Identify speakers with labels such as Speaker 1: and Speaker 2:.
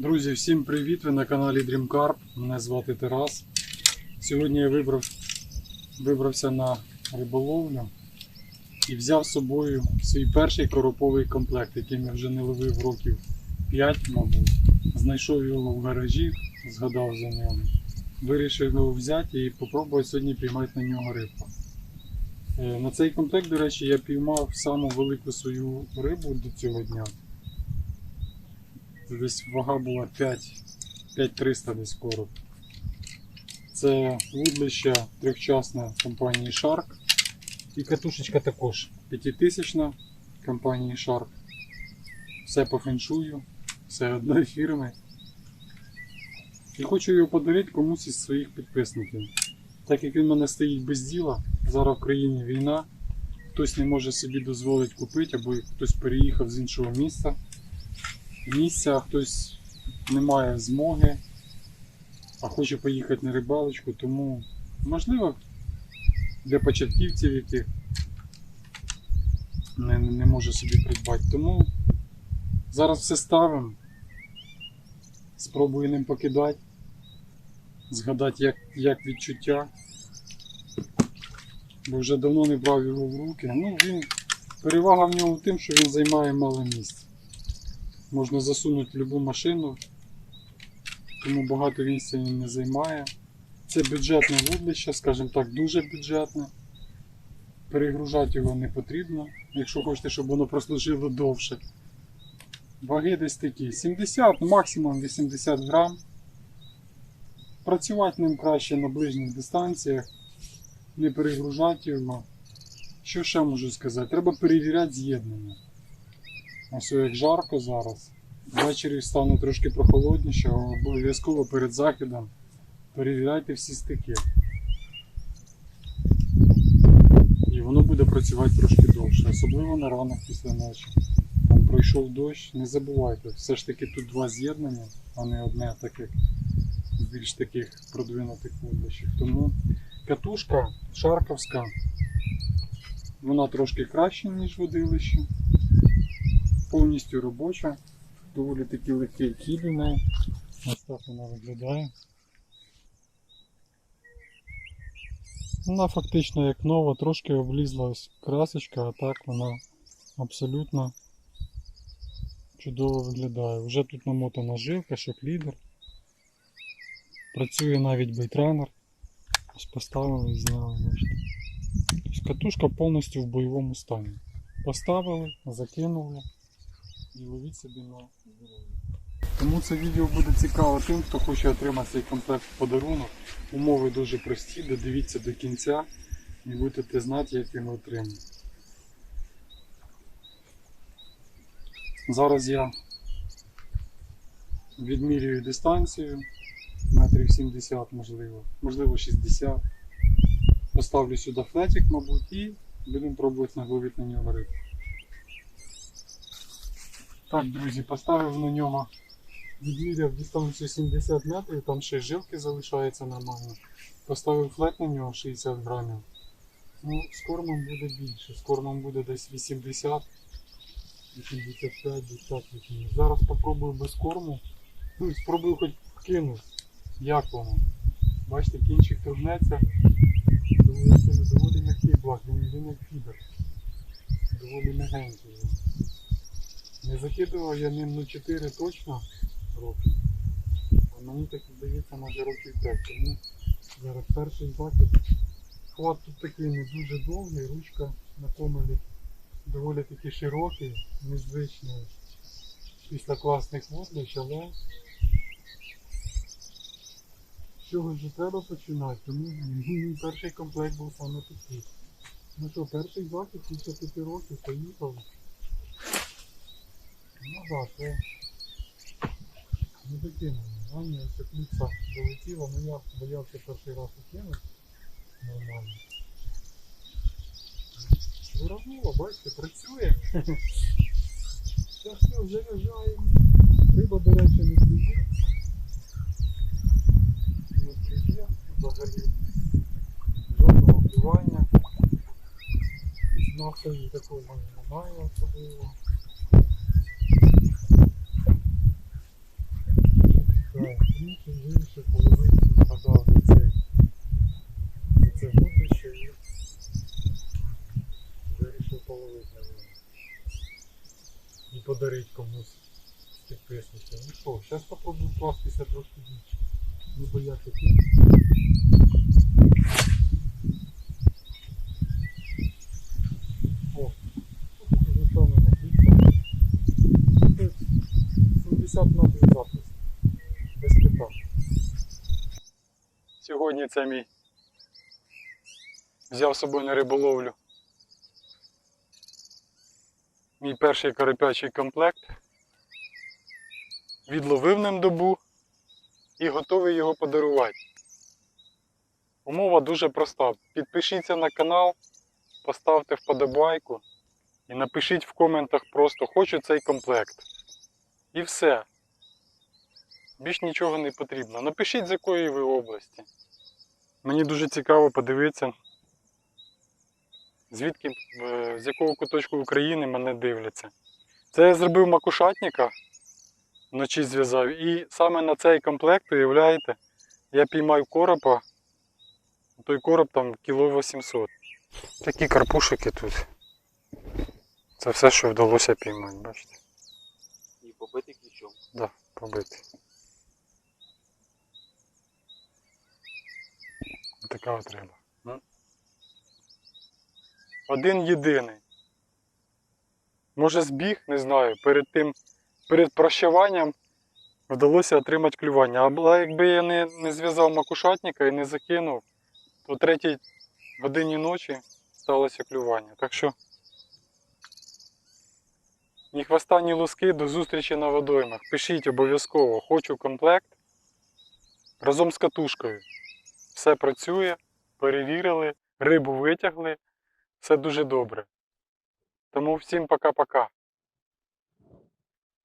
Speaker 1: Друзі, всім привіт! Ви на каналі Dream Carp. Мене звати Тарас. Сьогодні я вибрав, вибрався на риболовлю і взяв з собою свій перший короповий комплект, який я вже не ловив років 5, мабуть. Знайшов його в гаражі, згадав за нього. Вирішив його взяти і спробувати сьогодні піймати на нього рибку. Е, На цей комплект, до речі, я піймав саму велику свою рибу до цього дня. Десь вага була 5, 5300 десь короб. Це вудлище трьохчасне компанії Shark. І катушечка також 5000 компанії Shark. Все по феншую, все одної фірми. І хочу його подарити комусь із своїх підписників. Так як він в мене стоїть без діла, зараз в країні війна, хтось не може собі дозволити купити, або хтось переїхав з іншого міста місця, хтось не має змоги, а хоче поїхати на рибалочку, тому можливо для початківців, яких не, не може собі придбати. Тому зараз все ставимо. Спробую ним покидати, згадати, як, як відчуття. Бо вже давно не брав його в руки. Ну, він, перевага в ньому тим, що він займає мало місця. Можна засунути в будь-яку машину, тому багато місця він не займає. Це бюджетне вудлище, скажімо так, дуже бюджетне. Перегружати його не потрібно, якщо хочете, щоб воно прослужило довше. Ваги десь такі 70, максимум 80 грам. Працювати ним краще на ближніх дистанціях, не перегружати його. Що ще можу сказати? Треба перевіряти з'єднання. Ось як жарко зараз. Ввечері стане трошки прохолодніше, обов'язково перед закидом перевіряйте всі стики. І воно буде працювати трошки довше, особливо на ранок після ночі. Там пройшов дощ, не забувайте, все ж таки тут два з'єднання, а не одне, так як більш таких продвинутих вудлищах. Тому катушка шарковська, вона трошки краще, ніж водилище повністю робоча, доволі таки легкий кіль. Ось так вона виглядає. Вона фактично як нова, трошки облізла ось красочка, а так вона абсолютно чудово виглядає. Вже тут намотана жилка, шок-лідер. Працює навіть бейтранер. Ось поставили і зняли. Тобто катушка повністю в бойовому стані. Поставили, закинули і ловіть собі на здоров'я. Тому це відео буде цікаво тим, хто хоче отримати цей комплект подарунок. Умови дуже прості, додивіться до кінця і будете знати, як він отримає. Зараз я відмірюю дистанцію, метрів 70 можливо, можливо 60. Поставлю сюди флетик, мабуть, і будемо пробувати наловити на нього рибу. Так, друзі, поставив на нього, відміряв дистанцію 70 метрів, там ще жилки залишаються нормально. Поставив флет на нього 60 грамів. Ну, з кормом буде більше, з кормом буде десь 80, 85, десяток. Зараз попробую без корму. Ну, спробую хоч кинути. Як воно? Бачите, кінчик торгнеться. Доволі, доволі м'який блак, він, як фідер. Доволі м'ягенький. Не закидував я ним ну 4 точно роки. А мені так здається може років 5. Тому зараз перший закид. Хват тут такий не дуже довгий, ручка на комелі доволі таки широкий, незвичний після класних водлищ, але з чогось же треба починати, тому мій перший комплект був саме такий. Ну що, перший закид після 5 років поїхав. Ну так, це не докинули. Ранее ця кліпса долетіла, але я боявся перший раз укинути. Нормально. Виразнуло, бачите, працює. Це все лежає. Риба, до речі, не клює. Не клює взагалі. Жодного клювання. Настрою такого немає особливо. І подарити комусь з підписників. Ну що, зараз спробую вкластися трошки більше. Не бояться ті. О, тут вже саме накріпся. Тут 70 метрів запис. Без питань. Сьогодні це мій. Взяв з собою на риболовлю. Мій перший карапячий комплект. Відловив ним добу і готовий його подарувати. Умова дуже проста. Підпишіться на канал, поставте вподобайку і напишіть в коментах просто хочу цей комплект. І все. Більш нічого не потрібно. Напишіть з якої ви області. Мені дуже цікаво подивитися, звідки, е, з якого куточку України мене дивляться. Це я зробив макушатника, вночі зв'язав, і саме на цей комплект, уявляєте, я піймав коропа, той короб там кіло 800. Такі карпушики тут. Це все, що вдалося піймати, бачите?
Speaker 2: І побити ключом.
Speaker 1: Да, побити. Така от риба. Один єдиний. Може збіг, не знаю, перед тим, перед прощаванням вдалося отримати клювання. Але якби я не, не зв'язав макушатника і не закинув, то третій годині ночі сталося клювання. Так що ні хвоста, ні луски, до зустрічі на водоймах. Пишіть обов'язково, хочу комплект разом з катушкою. Все працює, перевірили, рибу витягли, все дуже добре. Тому всім пока-пока.